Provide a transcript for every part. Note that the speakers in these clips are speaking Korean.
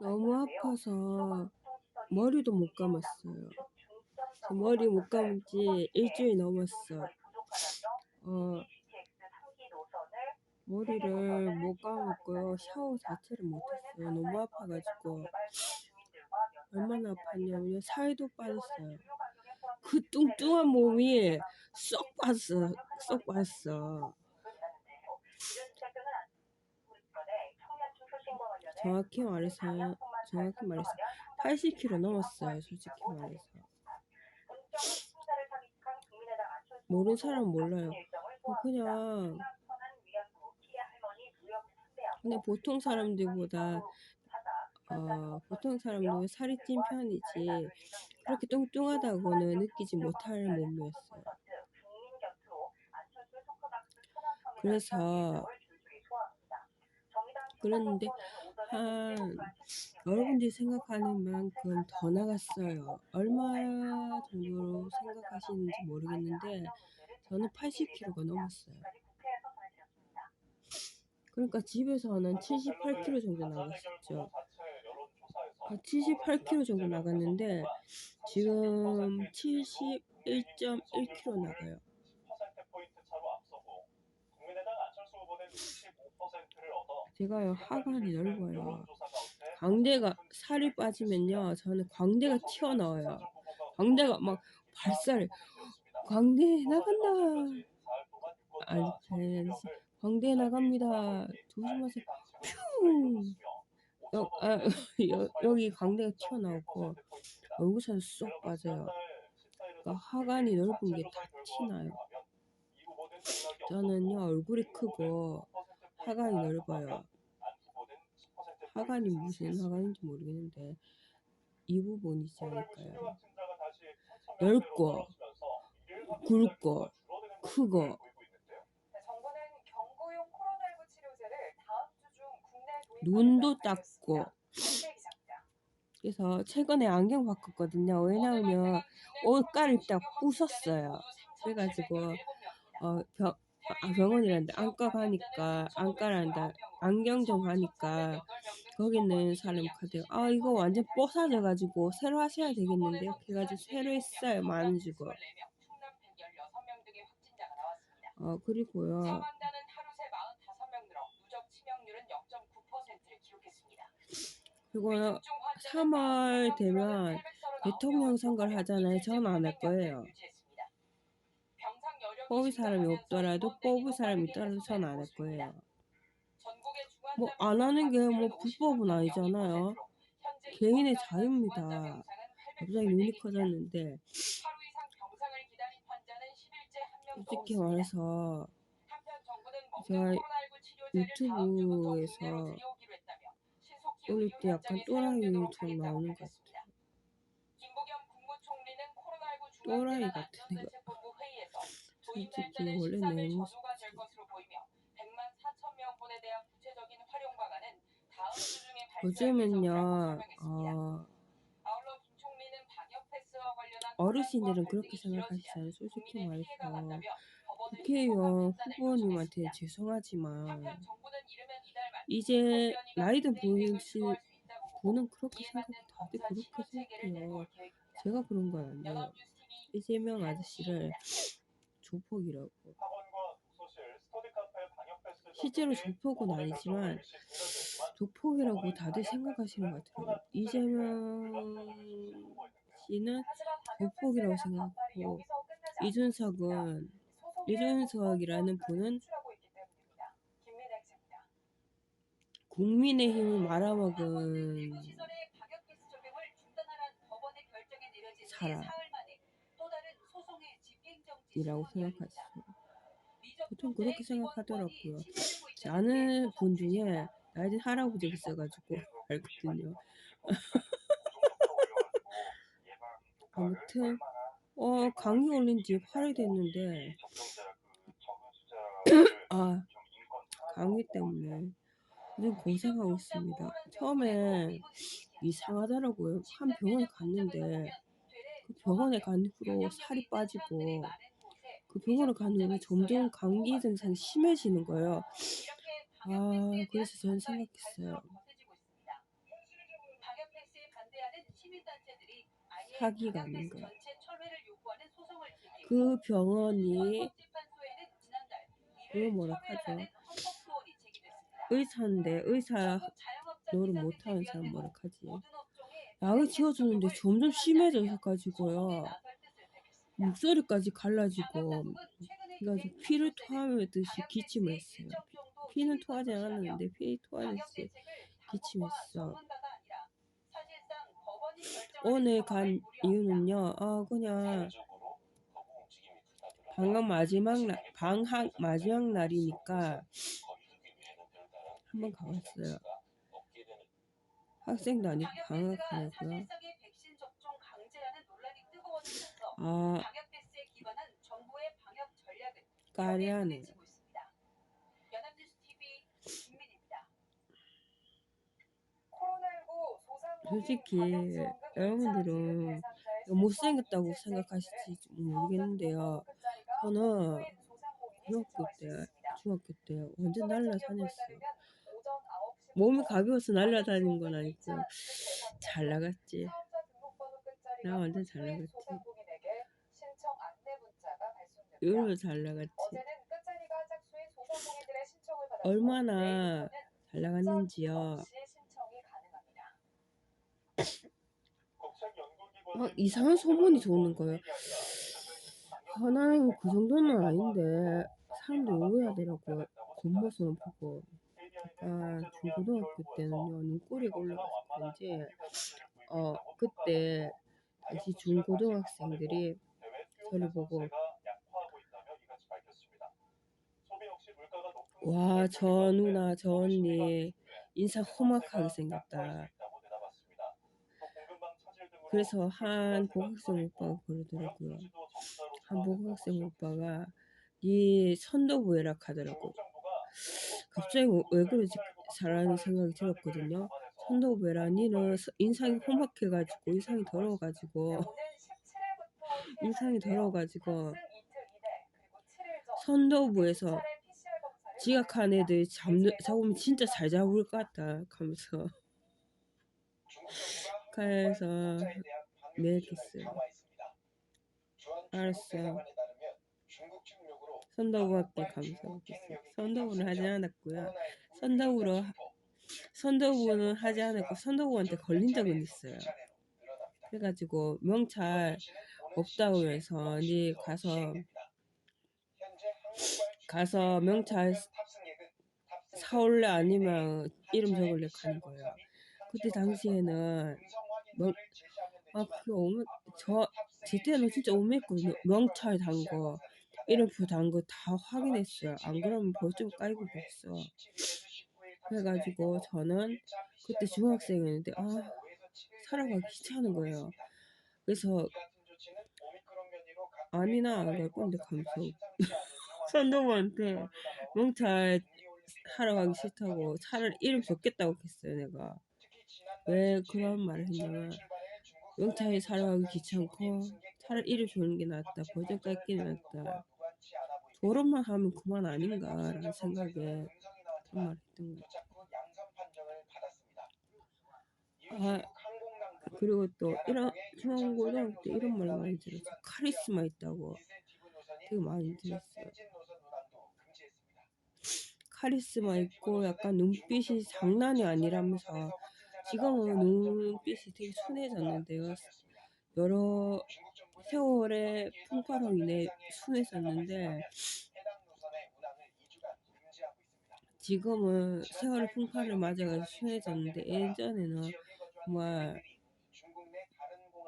너무 아파서 머리도 못 감았어요. 저 머리 못 감은 지 일주일 넘었어. 어, 머리를 못 감았고요. 샤워 자체를 못했어요. 너무 아파가지고. 얼마나 아팠냐면요. 살도 빠졌어요. 그 뚱뚱한 몸이 쏙 빠졌어. 쏙 빠졌어. 정확히 말해서, 정확히 말해서 80kg 넘었어요. 솔직히 말해서. 모르는 사람 몰라요. 어, 그냥, 그냥 보통 사람들보다, 어, 보통 사람도 살이 찐 편이지, 그렇게 뚱뚱하다고는 느끼지 못할 몸이었어요. 그래서, 그랬는데, 한, 여러분들이 생각하는 만큼 더 나갔어요. 얼마 정도로 생각하시는지 모르겠는데, 저는 80kg가 넘었어요. 그러니까 집에서는 78kg 정도 나갔었죠. 78kg 정도 나갔는데, 지금 71.1kg 나가요. 제가요, 하관이 넓어요. 광대가, 살이 빠지면요, 저는 광대가 튀어나와요. 광대가 막 발살, 광대 나간다. 아, 광대 나갑니다. 조심하세요. 퓨! 여, 아, 여, 여기 광대가 튀어나오고, 얼굴 살이 쏙 빠져요. 그러니까 하관이 넓은 게 다 티나요. 저는요, 얼굴이 크고, 하관이 넓어요. 하관이 무슨 하관인지 모르겠는데, 이 부분이지 않을까요? 넓고, 굵고, 크고, 눈도 작고, 그래서 최근에 안경 바꿨거든요. 왜냐면 옷가를 딱 부쉈어요. 그래가지고 어, 병, 아, 병원이란다. 안과 가니까 안과란다. 안경점 가니까 거기는 사람 카드 아 이거 완전 뽀사져가지고 새로 하셔야 되겠는데 이렇게 해가지고 새로 했어요. 만원 주고. 어 그리고요. 그리고 3월 되면 대통령 선거를 하잖아요. 저는 안할 거예요. 뽑을 사람이 없더라도 뽑을 사람이 있더라도 저는 안할 거예요. 뭐 안 하는 게 뭐 불법은 아니잖아요. 개인의 자유입니다. 갑자기 눈이 커졌는데 솔직히 말해서 제가 유튜브에서 올릴 때 약간 또라이처럼 나오는 것 같아요. 또라이 같은 애가 솔직히 원래 내 모습 요즘은요 어, 어르신들은 그렇게 생각하시잖아요. 솔직히 말해서 국회의원 후보님한테 죄송하지만 이제 나이든 보이시 보는 그렇게 생각이 다들 그렇게 생각해요. 제가 그런 건 아니에요. 이재명 아저씨를 조폭이라고. 실제로 조폭은 아니지만 조폭이라고 다들 생각하시는 것 같아요. 이재명 씨는 조폭이라고 생각하고 이준석은 이준석이라는 분은 국민의힘을 말아먹은 사람 이라고 생각하시죠. 보통 그렇게 생각하더라고요. 제 아는 분 중에 나이 든 할아버지가 있어가지고 알거든요. 아무튼 어 감기 걸린 지 8일 됐는데 아 감기 때문에 요즘 고생하고 있습니다. 처음에 이상하더라고요. 한 병원 갔는데 그 병원에 간 후로 살이 빠지고 그 병원을 간 후로 점점 감기 증상이 심해지는 거예요. 아 그래서 저는 생각했어요. 사기가 아닌 거야. 그 병원이 그 뭐라 하죠? 의사인데 의사 노릇 못하는 사람 뭐라 하지? 약을 지어주는데 점점 심해져 가지고요. 목소리까지 갈라지고 그래가지고 피를 토하듯이 기침을 했어요. 피, 피는 토하지 않았는데 피 토하듯이 기침했어. 오늘 간 이유는요. 아 그냥 방학 마지막 날 방학 마지막 날이니까 한번 가봤어요. 학생도 아니고 방학하냐고요. 아 까리하네요. 솔직히 여러분들은 못생겼다고 생각하실지 모르겠는데요. 저는 중학교 때, 중학교 때 완전 날라다녔어요. 몸이 가벼워서 날라다닌 건 아니고 잘 나갔지. 나 완전 잘 나갔지. 의외로 잘 나갔지. 얼마나 잘 나갔는지요. 막 어, 이상한 소문이 도는 거예요. 아, 나는 그 정도는 아닌데 사람들이 오해하더라고요. 겉모습만 보고. 아, 중고등학교 때는요, 눈꼬리가 올라가서 그런지, 어, 그때 당시 중고등학생들이 저를 보고, 와, 저 누나, 저 언니, 인상 험악하게 생겼다. 그래서 한 복학생 오빠가 그러더라고요. 한 복학생 오빠가 네 선도부회라 하더라고. 갑자기 왜 그러지? 잘하는 생각이 들었거든요. 선도부회라 니는 인상이 험악해가지고 인상이 더러워가지고 인상이 더러워가지고 선도부에서 지각한 애들 잡는, 잡으면 진짜 잘 잡을 것 같다 하면서 그래서 매했겠어요. 알았어. 선도부학교 가면서 선도부는 하지 않았고요. 선도부로 선도부는 하지 않았고 선도부한테 걸린 적은 있어요. 그래가지고 명찰 없다고 해서 니 가서 가서 명찰 사올래 아니면 이름 적을래 가는 거예요. 그때 당시에는 명, 아, 그 오면, 저, 제 때는 진짜 오메했거든요. 명찰 단 거, 이름표 단 거 다 확인했어요. 안 그러면 벌점 깔고 갔어. 그래가지고 저는 그때 중학생이었는데, 아, 살아가기 귀찮은 거예요. 그래서, 아니나 안갈 건데, 감성. 선동부한테 명찰 하러 가기 싫다고 차라리 이름 적겠다고 했어요, 내가. 왜 그런 말을 했냐면 명찰에 살아가기 귀찮고 차라리 이름 주는 게 낫다 버전 깔기 낫다. 졸업만 하면 그만 아닌가라는 생각에 그런 말 했던 거죠 아 그리고 또 이런 중앙고등학교 때 이런 말 많이 들었어 카리스마 있다고 되게 많이 들었어요 카리스마 있고 약간 눈빛이 장난이 아니라면서 지금은 눈빛이 되게 순해졌는데요. 여러 세월의 풍파로 인해 순해졌는데 지금은 세월의 풍파를 맞아가지고 순해졌는데 예전에는 정말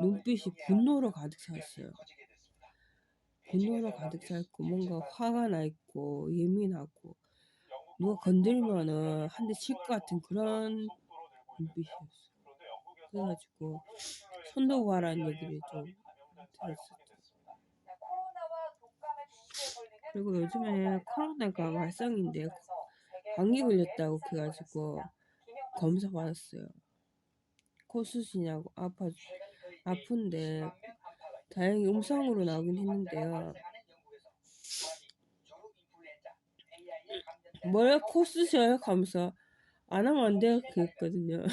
눈빛이 분노로 가득 찼어요. 분노로 가득 찼고 뭔가 화가 나 있고 예민하고 누가 건들면은 한 대 칠 것 같은 그런 눈빛이었어. 그래가지고 손도 가라는 얘기를 좀 들었었죠. 그리고 요즘에 코로나가 말썽인데 감기 걸렸다고 그래가지고 검사 받았어요. 코 수시냐고 아파 아픈데 다행히 음성으로 나오긴 했는데요. 뭐야 코 수셔요? 하면서 안 하면 안 돼요. 그랬거든요.